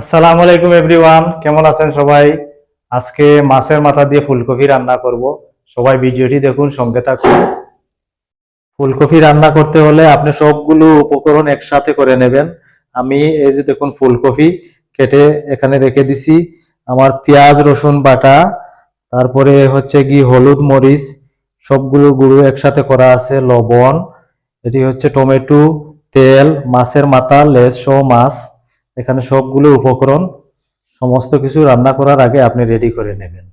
আসসালামু আলাইকুম এভরিওয়ান, কেমন আছেন সবাই? আজকে মাছের মাথা দিয়ে ফুলকপি রান্না করব। সবাই ভিডিওটি দেখুন, সঙ্গে থাকুন। ফুলকপি রান্না করতে হলে আপনি সবগুলো উপকরণ একসাথে করে নেবেন। আমি এই যে দেখুন ফুলকপি কেটে এখানে রেখে দিছি। আমার পেঁয়াজ, রসুন, বাটা, তারপরে হচ্ছে কি হলুদ, মরিচ, সবগুলো গুঁড়ো একসাথে করা আছে, লবণ, এটি হচ্ছে টমেটো, তেল, মাছের মাথা লেজ সহ মাছ। এখানে সবগুলো উপকরণ, সমস্ত কিছু রান্না করার আগে আপনি রেডি করে নেবেন।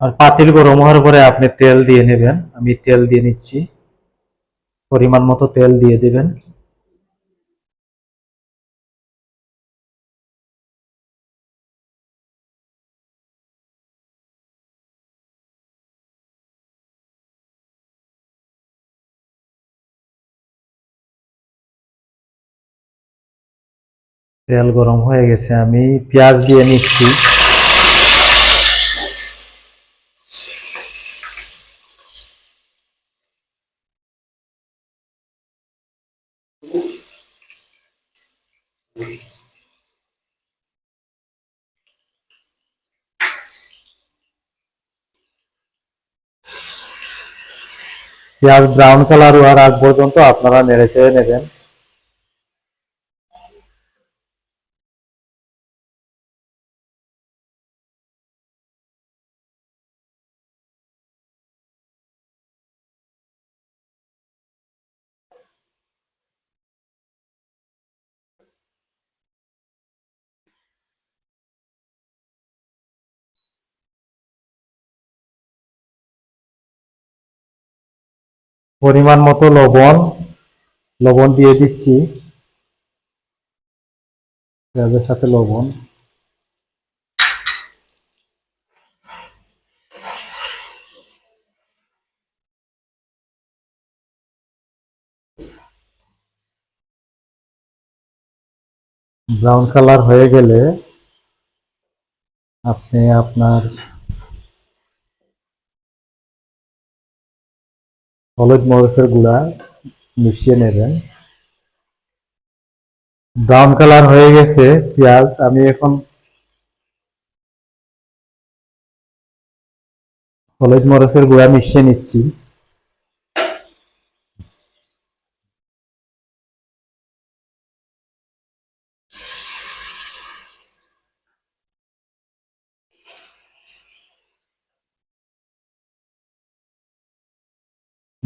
আর পাতিল গরম হওয়ার পরে আপনি তেল দিয়ে নেবেন। আমি তেল দিয়ে নিচ্ছি। পরিমাণ মতো তেল দিয়ে দিবেন। তেল গরম হয়ে গেছে, আমি পেঁয়াজ দিয়ে নিচ্ছি। পেঁয়াজ ব্রাউন কালার হওয়ার আগ পর্যন্ত আপনারা নেড়ে চেড়ে নেবেন। পরিমাণ মতো লবণ লবণ দিয়ে দিচ্ছি। পেঁয়াজের সাথে লবণ। ব্রাউন কালার হয়ে গেলে আপনি আপনার হলুদ মরিচের গুঁড়া মিশিয়ে নেবেন। ব্রাউন কালার হয়ে গেছে পেঁয়াজ। আমি এখন হলুদ মরিচের গুঁড়া মিশিয়ে নিচ্ছি।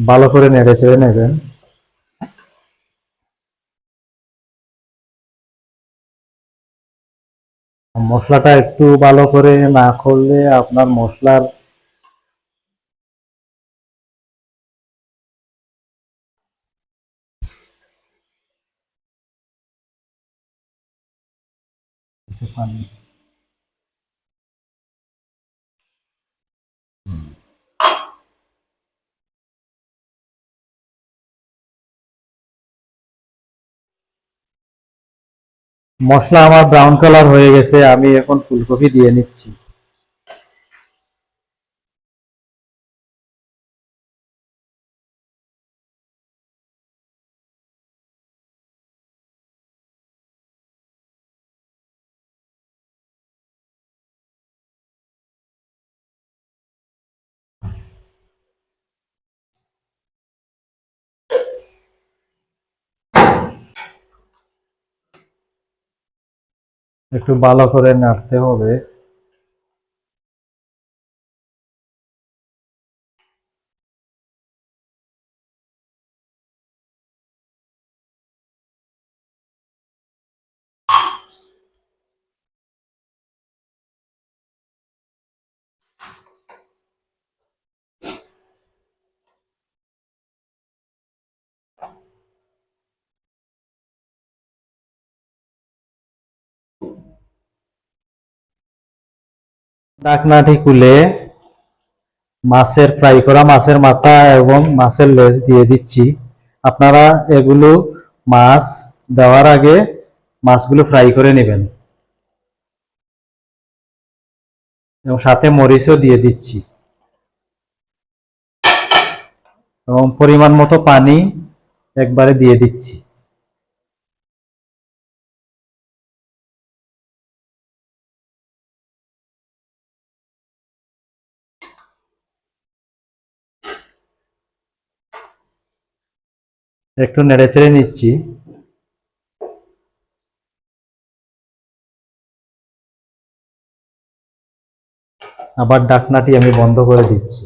ভালো করে নেড়ে চেড়ে নেবেন। মশলাটা একটু ভালো করে না করলে আপনার মশলার পানি মশলা আমার ব্রাউন কালার হয়ে গেছে আমি এখন ফুলকপি দিয়ে নিচ্ছি। একটু ভালো করে নাড়তে হবে। ডাকনাটি খুলে মাছের ফ্রাই করা, মাছের মাথা এবং মাছের লেজ দিয়ে দিচ্ছি। আপনারা এগুলো মাছ দেওয়ার আগে মাছগুলো ফ্রাই করে নেবেন। এবং সাথে মরিচও দিয়ে দিচ্ছি। এবং পরিমাণ মতো পানি একবারে দিয়ে দিচ্ছি। একটু নেড়ে চেড়ে নিচ্ছি। আবার ডাকনাটি আমি বন্ধ করে দিচ্ছি।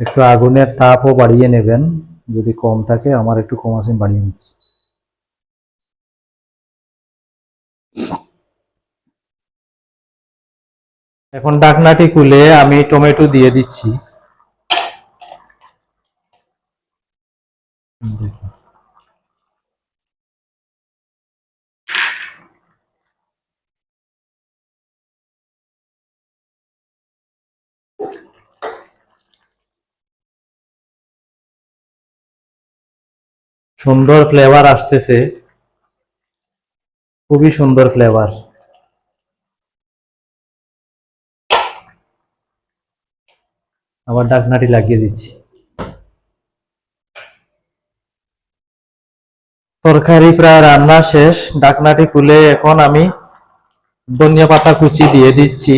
একটু আগুনের তাপও বাড়িয়ে নেবেন, যদি কম থাকে, আমার একটু কম আছে বাড়িয়ে নিচ্ছি। এখন ডাকনাটি খুলে আমি টমেটো দিয়ে দিচ্ছি। সুন্দর ফ্লেভার আসতেছে। খুবই সুন্দর ফ্লেভার আবার ডাকনাটি লাগিয়ে দিচ্ছি। তরকারি প্রায় রান্না শেষ ডাকনাটি খুলে এখন আমি ধনিয়া পাতা কুচি দিয়ে দিচ্ছি।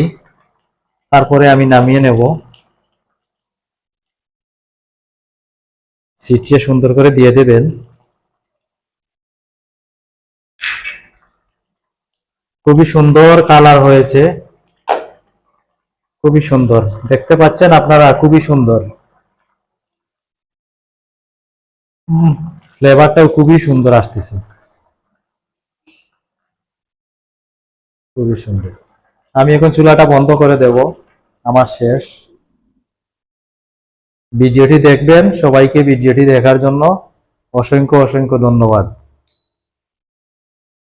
তারপরে আমি নামিয়ে নেব। ছিটিয়ে সুন্দর করে দিয়ে দেবেন। খুবই সুন্দর কালার হয়েছে। খুবই সুন্দর। দেখতে পাচ্ছেন আপনারা, খুবই সুন্দর। ফ্লেভারটাও খুবই সুন্দর আসতেছে। খুবই সুন্দর। আমি এখন চুলাটা বন্ধ করে দেব, আমার শেষ। ভিডিওটি দেখবেন, সবাইকে ভিডিওটি দেখার জন্য অসংখ্য অসংখ্য ধন্যবাদ।